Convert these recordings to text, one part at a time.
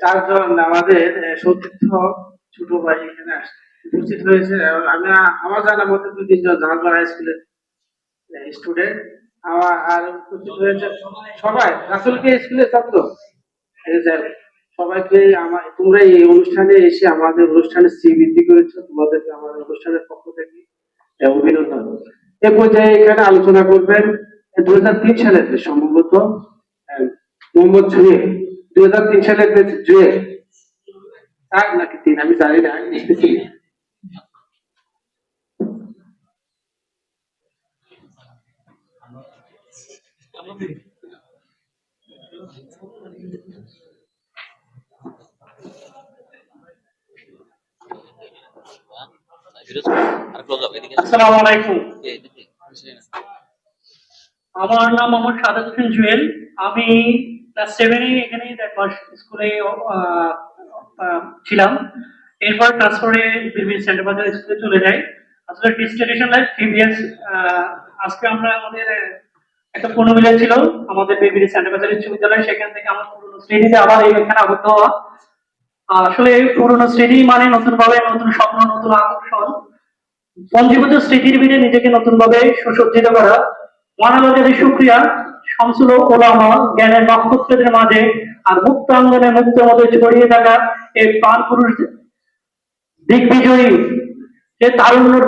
চারজন আমাদের সতীর্থ ছোট ভাই এখানে উপস্থিত হয়েছে। আমি আমার জানার মধ্যে দু তিনজন জাহাঙ্গীর হাই স্কুলের স্টুডেন্ট আমার আর উপস্থিত হয়েছে সবাই, রাসুলকে স্কুলের ছাত্র। সবাইকে আমার, তোমরা এই অনুষ্ঠানে এসে আমাদের অনুষ্ঠানে শ্রীবৃদ্ধি করেছ। তোমাদেরকে আমাদের অনুষ্ঠানের পক্ষ থেকে অভিনন্দন। এ পর্যায়ে এখানে আলোচনা করবেন দু যে সম্ভবত মোহাম্মদ জুয়েল দু হাজার তিন সালের যে জুয়েল তার নাকি তিন আমি জানি না আসসালামু আলাইকুম। আমার নাম মোহাম্মদ সাদাত হোসেন জুয়েল। আমি ক্লাস সেভেনে এখানে এক মাস স্কুলে ছিলাম। এরপর ট্রান্সফারে বিভিন্ন সেন্টার বাজার স্কুলে চলে যাই। আসলে ডিস্টেশন লাইফ প্রিভিয়াস আজকে আমরা আমাদের একটা পুনর্মিলন ছিল, আমাদের বিভিন্ন সেন্টার বাজার উচ্চ বিদ্যালয়, সেখান থেকে আমার পুরনো শ্রেণীতে আবার এই এখানে আবদ্ধ হওয়া। আসলে পুরনো শ্রেণি মানে নতুন ভাবে নতুন স্বপ্ন, নতুন আকর্ষণ। পঞ্জীভূত স্মৃতির ভিড়ে নিজেকে নতুন ভাবে সুসজ্জিত করা। মহানগরের সুক্রিয়া। শামসুল ওলামা জ্ঞানের নক্ষত্রদের মাঝে আর মুক্ত ছড়িয়ে থাকা এই প্রাণ পুরুষ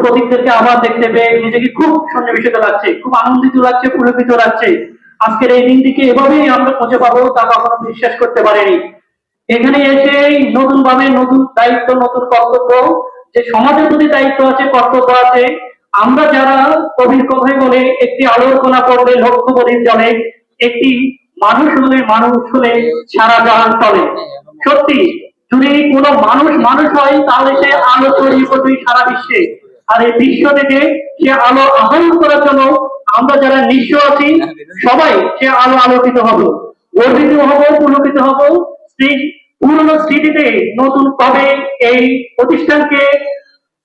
প্রতীকদেরকে আবার দেখতে পেয়ে নিজেকে খুব সন্নিবেশিত লাগছে, খুব আনন্দিত লাগছে, পুলকিত লাগছে। আজকের এই দিনটিকে এভাবেই আমরা খুঁজে পাবো তা কখনো বিশ্বাস করতে পারিনি। এখানে এসে নতুন ভাবে নতুন দায়িত্ব, নতুন কর্তব্য, যে সমাজের প্রতি দায়িত্ব আছে, কর্তব্য আছে আমরা যারা কবির কথায় বলে, একটি আলোর কোনা পড়লে লক্ষ্য প্রদীপ জলে একটি মানুষ হলে মানুষ হলে সারা জাহান চলে। সত্যি, যদি কোনো মানুষ মানুষ হয়, তাহলে সে আলো ছড়িয়ে পড়বে সারা বিশ্বে। আর এই বিশ্ব থেকে সে আলো আহরণ করার জন্য আমরা যারা নিঃস্ব আছি, সবাই সে আলো আলোকিত হব। গর্বিত হব, পুলকিত হব পুরনো স্মৃতিতে নতুন তবে এই প্রতিষ্ঠানকে,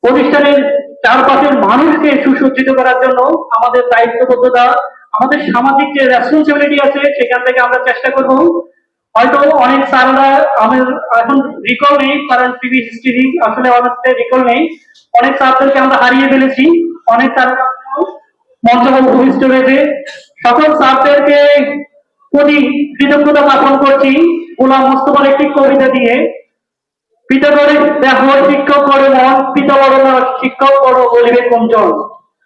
প্রতিষ্ঠানের চারপাশের মানুষকে সুসজ্জিত করার জন্য আমাদের দায়িত্ববদ্ধতা, আমাদের সামাজিক যে রেসপন্সিবিলিটি আছে, সেখান থেকে আমরা চেষ্টা করব। হয়তো অনেক স্যাররা এখন রিকল নেই, কারণ পিভি হিস্ট্রি আসলে অনেকটা রিকল নেই। অনেক স্যারদেরকে আমরা হারিয়ে ফেলেছি, অনেক স্যাররা মঞ্চে রয়েছে সকল স্যারদেরকে প্রতি কৃতজ্ঞতা জ্ঞাপন করছি, গোলাম মোস্তফার একটি কবিতা দিয়ে। পিতা করে দেখো শিক্ষক করে মন পিতা বড় না শিক্ষক বড় বলিবে কোনজন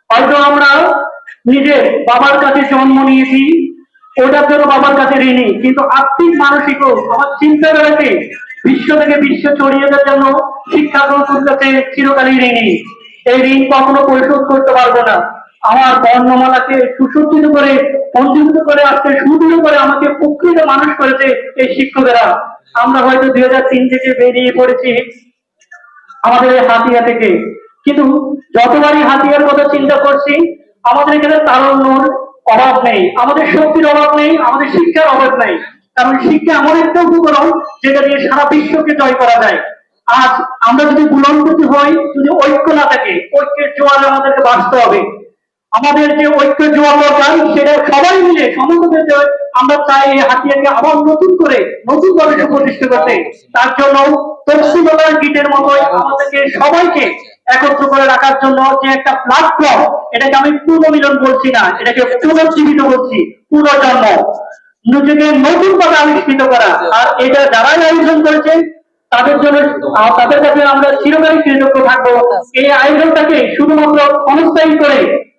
হয়তো আমরা নিজের বাবার কাছে জন্ম নিয়েছি, ওটার জন্য বাবার কাছে ঋণী, কিন্তু আর্থিক মানসিকও আমার চিন্তাধারাকে বিশ্ব থেকে বিশ্ব ছড়িয়ে দেওয়ার জন্য শিক্ষা গ্রহণ কাছে চিরকালই ঋণী। এই ঋণ কখনো পরিশোধ করতে পারব না। আমার বর্ণমালাকে সুসজ্জিত করে, পঞ্জীভূত করে, আজকে সুদৃঢ় করে আমাকে প্রকৃত মানুষ করেছে এই শিক্ষকেরা। আমরা হয়তো দুই হাজার তিন থেকে বেরিয়ে পড়েছি আমাদের এই হাতিয়া থেকে। কিন্তু যতবারই হাতিয়ার কথা চিন্তা করছি, আমাদের এখানে তারুণ্যর অভাব নেই, আমাদের শক্তির অভাব নেই, আমাদের শিক্ষার অভাব নেই। কারণ শিক্ষা এমন একটা উপকরণ যেটা দিয়ে সারা বিশ্বকে জয় করা যায়। আজ আমরা যদি বুলন্দিত হই, যদি ঐক্য না থাকে, ঐক্যের জোয়ারে আমাদেরকে বাঁচতে হবে। আমাদের যে ঐক্য জোয়ার দরকার সেটা সবাই মিলে সমন্বয় আমরা চাই এই হাতিয়াকে আবার নতুন করে নতুন ভাবে সুপ্রতিষ্ঠা করতে। তার জন্য তফসিলার গীতের মতো আমাদেরকে সবাইকে একত্র করে রাখার জন্য যে একটা প্ল্যাটফর্ম এটাকে আমি পুনর্মিলন বলছি না, এটাকে পুনর্জীবিত বলছি, পুনর্জন্ম। নিজেকে নতুন ভাবে আবিষ্কৃত করা। আর এটা যারাই আয়োজন করেছে তাদের জন্য তাদের কাছে আমরা চিরকালই কৃতজ্ঞ থাকব। এই আয়োজনটাকে শুধুমাত্র ক্ষণস্থায়ী করে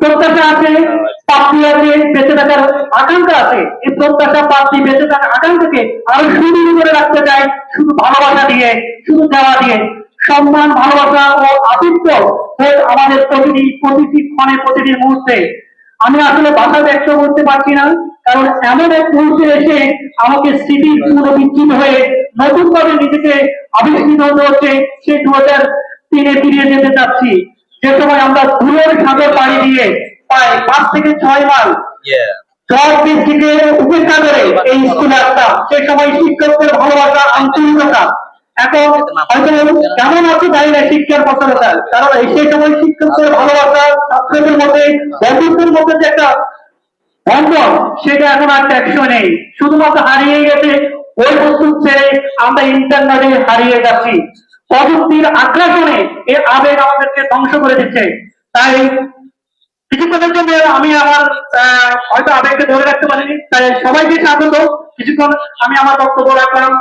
প্রত্যাশা আছে প্রাপ্তি আছে, বেঁচে থাকার আকাঙ্ক্ষা আছে। এই প্রত্যাশা প্রাপ্তি বেঁচে থাকার আকাঙ্ক্ষাকে আরও সুদৃঢ় করে রাখতে চাই, শুধু ভালোবাসা দিয়ে, শুধু দেওয়া দিয়ে। সম্মান, ভালোবাসা ও আতিথ্য আমাদের প্রতিটি প্রতিটি ক্ষণে, প্রতিটি মুহূর্তে। আমি আসলে ভাষা ব্যক্ত করতে পারছি না, কারণ এমন এক মুহূর্তে এসে আমাকে স্মৃতি পুনর্বিচ্ছিন্ন হয়ে নতুন ভাবে নিজেকে আবিষ্কৃত হতে হচ্ছে সে দু হাজার তিনে ফিরিয়ে যেতে চাচ্ছি। যে সময় আমরা পাড়ি দিয়ে প্রায় পাঁচ থেকে ছয় উপেক্ষা করে এই স্কুলে আসতাম সেই সময় শিক্ষকদের ভালোবাসা আন্তরিকতা। এখন হয়তো কেমন আছে জানি না শিক্ষার প্রচারতা কারণ এই সেই সময় শিক্ষকদের ভালোবাসা ছাত্রদের মধ্যে বন্ধুত্বের মধ্যে যে একটা বন্ধন সেটা এখন আর টেকসই নেই। শুধুমাত্র হারিয়ে গেছে ওই বস্তু ছেড়ে আমরা ইন্টারনেটে হারিয়ে যাচ্ছি। প্রযুক্তির আগ্রাসনে এই আবেগ আমাদেরকে ধ্বংস করে দিচ্ছে। তাই কিছুক্ষণের জন্য আমি আমার হয়তো আবেগকে ধরে রাখতে পারিনি, তাই সবাইকে স্বাগত। কিছুক্ষণ আমি আমার বক্তব্য রাখলাম।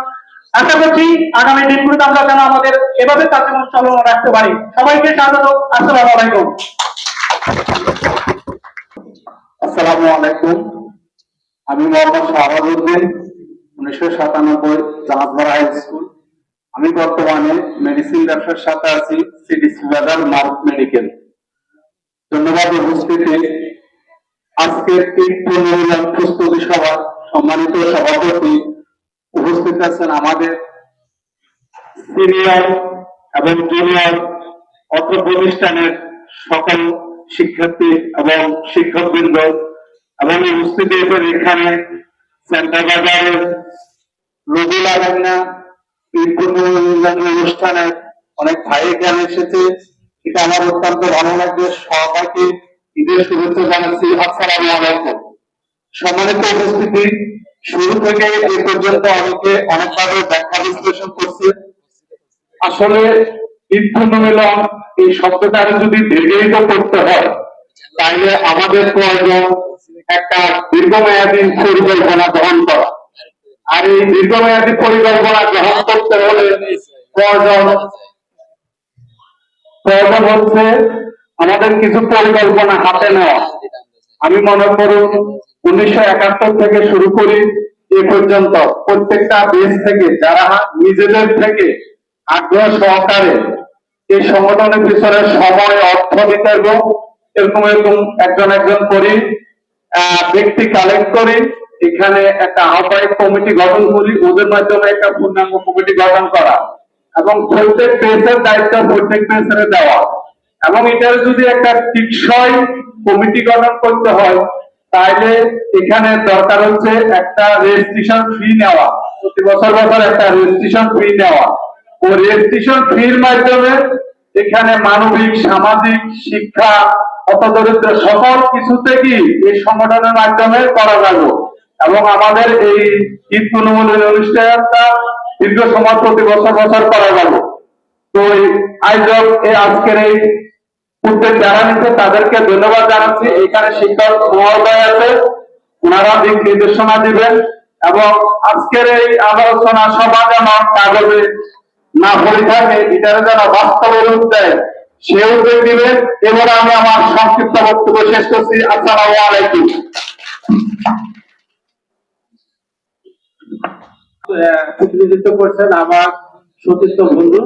আশা করছি আগামী দিনগুলোতে আমরা যেন আমাদের এভাবে কার্যক্রম চলমান রাখতে পারি। সবাইকে স্বাগত। আসসালামু আলাইকুম। আসসালামু আলাইকুম। আমি মোহাম্মদ শাহাবুদ্দিন, উনিশশো সাতানব্বই জাহাজবাড়া হাই স্কুল। আমি বর্তমানে মেডিসিন ব্যবসার সাথে আছি সিডিসি বাজার মার্ক মেডিকেল ধন্যবাদ উপস্থিতি আজকের এই পুনর্মিলন প্রস্তুতি সভা, সম্মানিত সভাপতি উপস্থিত আছেন আমাদের সিনিয়র এবং জুনিয়র অত্র প্রতিষ্ঠানের সকল শিক্ষার্থী এবং শিক্ষকবৃন্দ এবং উপস্থিত এখানে সেন্টার বাজারের রবি লাগান্না ঈদ অনুষ্ঠানে অনেক ভাই এখানে এসেছে। এটা আমার অত্যন্ত ভালো লাগছে সবাইকে ঈদের শুভেচ্ছা জানাচ্ছি। আলাইকুম। সম্মানিত উপস্থিতি, শুরু থেকে পর্যন্ত অনেকে অনেকভাবে ব্যাখ্যা বিশ্লেষণ করছে। আসলে ঈদ পুনর্মিলন এই শব্দটাকে যদি দীর্ঘায়িত করতে হয়, তাহলে আমাদের প্রয়োজন একটা দীর্ঘমেয়াদী পরিকল্পনা গ্রহণ করা। আর এই দীর্ঘমেয়াদী পরিকল্পনা গ্রহণ করতে হলে প্রয়োজন। হচ্ছে আমাদের কিছু পরিকল্পনা হাতে নেওয়া। আমি মনে করুন, উনিশশো একাত্তর থেকে শুরু করি এ পর্যন্ত। প্রত্যেকটা দেশ থেকে যারা নিজেদের থেকে আগ্রহ সহকারে এই সংগঠনের পিছনে সময়, অর্থ দিতে এরকম এরকম একজন একজন করি ব্যক্তি কালেক্ট করি এখানে একটা আহ্বায়ক কমিটি গঠন করি ওদের মাধ্যমে একটা পূর্ণাঙ্গ কমিটি গঠন করা। এবং প্রত্যেক পেজের দায়িত্ব প্রত্যেক পেজের দেওয়া। এবং এটার যদি একটা টিকসই কমিটি গঠন করতে হয় তাহলে এখানে দরকার হচ্ছে একটা রেজিস্ট্রেশন ফি নেওয়া। প্রতি বছর বছর একটা রেজিস্ট্রেশন ফি নেওয়া। ও রেজিস্ট্রেশন ফির মাধ্যমে এখানে মানবিক, সামাজিক, শিক্ষা অতদরিদ্র সকল কিছুতে কি এই সংগঠনের মাধ্যমে করা যাবে? এবং আমাদের এই ঈদ পুনর্মিলন অনুষ্ঠানটা দীর্ঘ সময় প্রতি বছর বছর করা যাবে তো আয়োজক, এই আজকের এই উদ্যোগ যারা নিচ্ছে, তাদেরকে ধন্যবাদ জানাচ্ছি। এখানে শিক্ষক মহোদয় আছে, ওনারা দিক নির্দেশনা দিবেন এবং আজকের এই আলোচনা সভা যেন কাগজে না ভরে থাকে, এটার যেন বাস্তবে রূপ দেয়, সে উদ্যোগ দিবেন। এবার আমি আমার সংক্ষিপ্ত বক্তব্য শেষ করছি। আসসালামু আলাইকুম। প্রতিনিধিত্ব করছেন আমার সতীর্থ বন্ধু